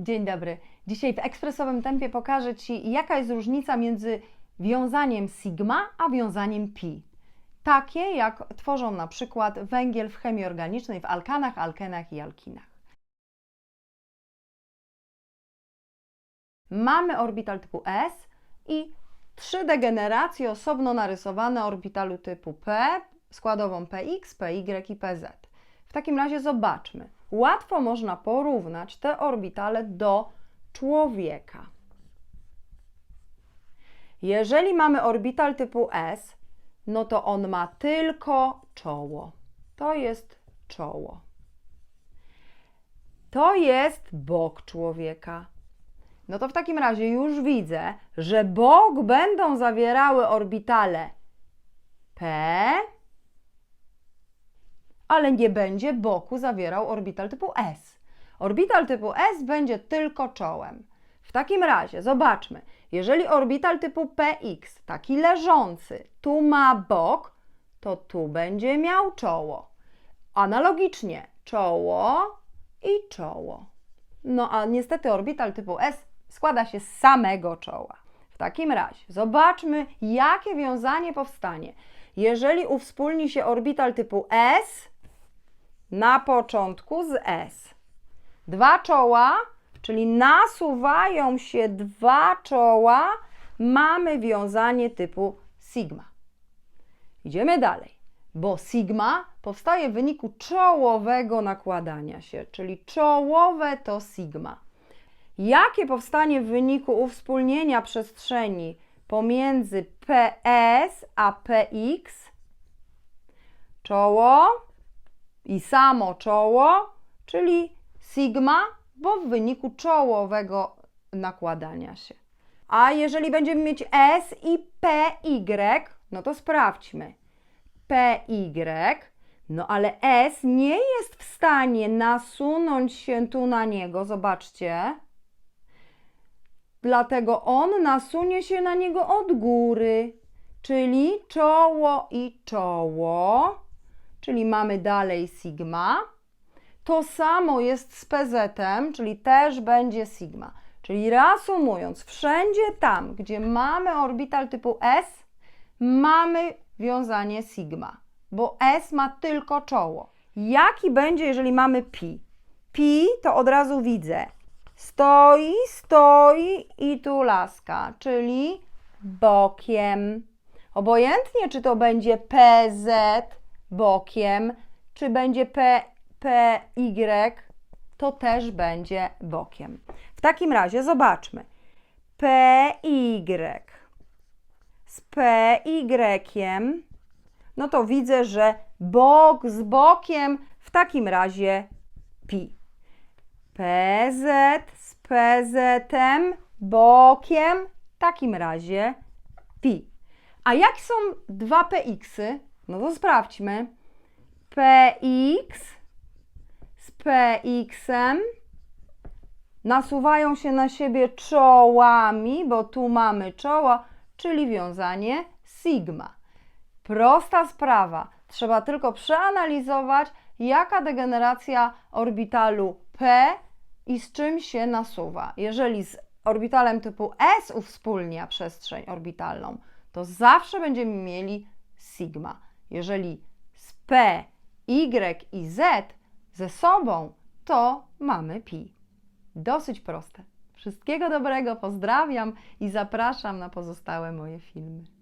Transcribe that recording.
Dzień dobry. Dzisiaj w ekspresowym tempie pokażę Ci, jaka jest różnica między wiązaniem sigma a wiązaniem pi. Takie, jak tworzą na przykład węgiel w chemii organicznej w alkanach, alkenach i alkinach. Mamy orbital typu S i trzy degeneracje osobno narysowane orbitalu typu P, składową Px, Py i Pz. W takim razie zobaczmy. Łatwo można porównać te orbitale do człowieka. Jeżeli mamy orbital typu S, no to on ma tylko czoło. To jest czoło. To jest bok człowieka. No to w takim razie już widzę, że bok będą zawierały orbitale P, ale nie będzie boku zawierał orbital typu S. Orbital typu S będzie tylko czołem. W takim razie zobaczmy, jeżeli orbital typu Px, taki leżący, tu ma bok, to tu będzie miał czoło. Analogicznie czoło i czoło. No a niestety orbital typu S składa się z samego czoła. W takim razie zobaczmy, jakie wiązanie powstanie. Jeżeli uwspólni się orbital typu S na początku z S. Dwa czoła, czyli nasuwają się dwa czoła, mamy wiązanie typu sigma. Idziemy dalej, bo sigma powstaje w wyniku czołowego nakładania się, czyli czołowe to sigma. Jakie powstanie w wyniku uwspólnienia przestrzeni pomiędzy PS a PX? Czoło i samo czoło, czyli sigma, bo w wyniku czołowego nakładania się. A jeżeli będziemy mieć S i PY, no to sprawdźmy. PY, no ale S nie jest w stanie nasunąć się tu na niego, zobaczcie. Dlatego on nasunie się na niego od góry, czyli czoło i czoło, czyli mamy dalej sigma. To samo jest z PZ, czyli też będzie sigma. Czyli reasumując, wszędzie tam, gdzie mamy orbital typu S, mamy wiązanie sigma, bo S ma tylko czoło. Jaki będzie, jeżeli mamy pi? Pi to od razu widzę. Stoi, stoi i tu laska, czyli bokiem. Obojętnie, czy to będzie PZ bokiem, czy będzie P, PY, to też będzie bokiem. W takim razie zobaczmy. PY z PY, no to widzę, że bok z bokiem w takim razie pi. PZ z PZ bokiem w takim razie pi. A jak są dwa PX? No to sprawdźmy. PX z PX nasuwają się na siebie czołami, bo tu mamy czoło, czyli wiązanie sigma. Prosta sprawa. Trzeba tylko przeanalizować, jaka degeneracja orbitalu P i z czym się nasuwa. Jeżeli z orbitalem typu S uwspólnia przestrzeń orbitalną, to zawsze będziemy mieli sigma. Jeżeli z P, Y i Z ze sobą, to mamy pi. Dosyć proste. Wszystkiego dobrego, pozdrawiam i zapraszam na pozostałe moje filmy.